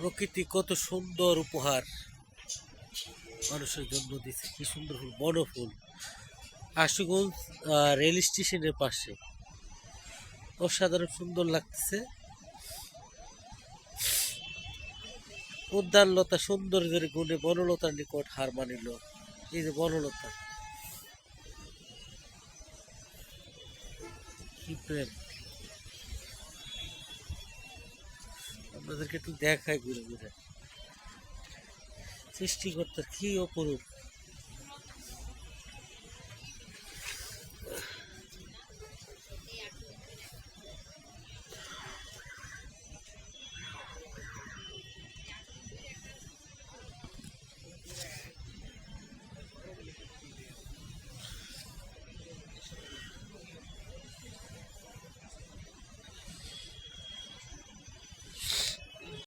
প্রকৃতি কত সুন্দর উপহার। মানুষের জন্য দিচ্ছে কি সুন্দর ফুল, বড় ফুল। আশুগঞ্জ রেল স্টেশনের পাশে। অসাধারণ সুন্দর লাগতেছে উদ্যানলতা সৌন্দর্যের গুণে বনলতার নিকট হার মানিল। এই যে বনলতা। কি প্রেম। আপনাদেরকে একটু দেখায় ঘুরে ঘুরে। সৃষ্টিকর্তার কি অপরূপ।